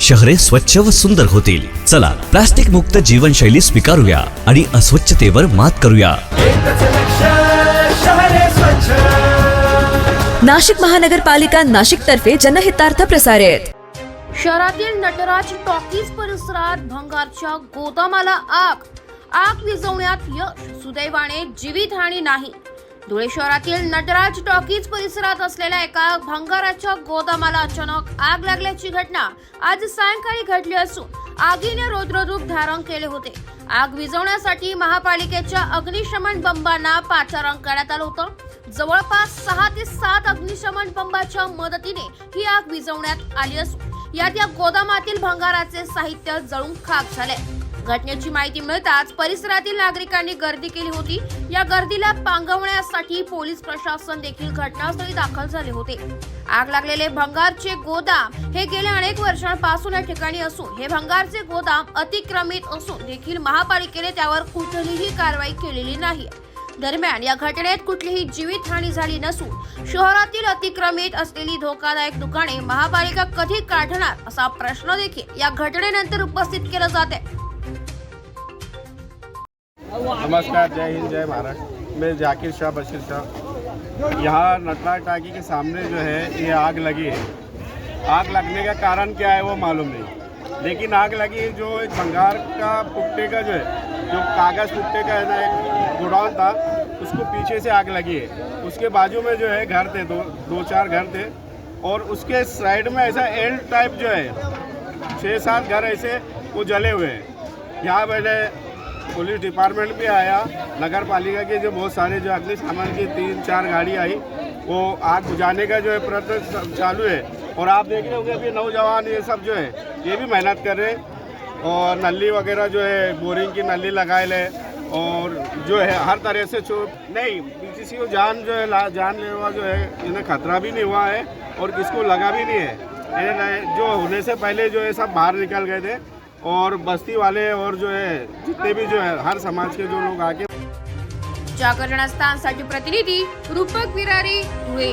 शहरे स्वच्छ व सुंदर होतील. चला प्लास्टिक मुक्त जीवनशैली स्वीकारूया आणि अस्वच्छतेवर मात करूया. नाशिक महानगरपालिका नाशिक तर्फे जनहितार्थ प्रसारित. शहरातील नटराज टॉकीज परिसरात भंगारच्या गोदामाला आग. आग विझवण्यात यश सुदैवाने जीवितहानी नाही. धुळे शहरातील नटराज टॉकीज परिसरात असलेल्या एका भंगाराच्या गोदामाला अचानक आग लागल्याची घटना आज सायंकाळी घडली असून आगीने रौद्ररूप धारण केले होते. आग विझवण्यासाठी महापालिकेच्या अग्निशमन बंबांना पाचारण करण्यात आलं होतं. जवळपास सहा ते सात अग्निशमन बंबाच्या मदतीने ही आग विझवण्यात आली असून यात या गोदामातील भंगाराचे साहित्य जळून खाक झाले. घटनेची माहिती मिळताच परिसरातील नागरिकांनी गर्दी केली होती. या गर्दीला पांगवण्यासाठी पोलीस प्रशासन देखील घटनास्थळी दाखल झाले होते. आग लागलेले भंगारचे गोदाम हे गेल्या अनेक वर्षांपासून या ठिकाणी असून हे भंगारचे गोदाम अतिक्रमित असून देखील महापालिकेने त्यावर कुठलीही कारवाई केलेली नाही. दरम्यान या घटनेत कुठलीही जीवितहानी झाली नसून शहरातील अतिक्रमित असलेली धोकादायक दुकाने महापालिका कधी काढणार असा प्रश्न देखील या घटनेनंतर उपस्थित केला जात आहे. नमस्कार, जय हिंद, जय महाराष्ट्र मैं जाकिर शाह, बशीर शाह। यहाँ नटराज टाकी के सामने जो है, ये आग लगी है। आग लगने का कारण क्या है वो मालूम नहीं। लेकिन आग लगी जो एक भंगार का पुट्टे का जो है, जो कागज़ पुट्टे का है ना, एक गोडाउन था, उसको पीछे से आग लगी है। उसके बाजू में जो है, घर थे, दो दो चार घर थे। और उसके साइड में ऐसा एल टाइप जो है छः सात घर ऐसे वो जले हुए हैं। यहाँ मैंने पुलिस डिपार्टमेंट भी आया, नगर पालिका के जो बहुत सारे जो अग्निशमन की तीन, चार गाड़ी आई, वो आग बुझाने का जो है प्रयत्न चालू है। और आप देख रहे होंगे अभी नौजवान ये सब जो है, ये भी मेहनत कर रहे हैं। और नली वगैरह जो है, बोरिंग की नली लगाए ले, और जो है हर तरह से छो नहीं किसी को जान जो है, ला- जानलेवा जो है, इन्हें खतरा भी नहीं हुआ है, और किसको लगा भी नहीं है। जो होने से पहले जो है सब बाहर निकल गए थे। और बस्ती वाले और जो है जितने भी जो है हर समाज के जो लोग आके जागर स्थानसाठी प्रतिनिधी रूपक विरारी धुळे.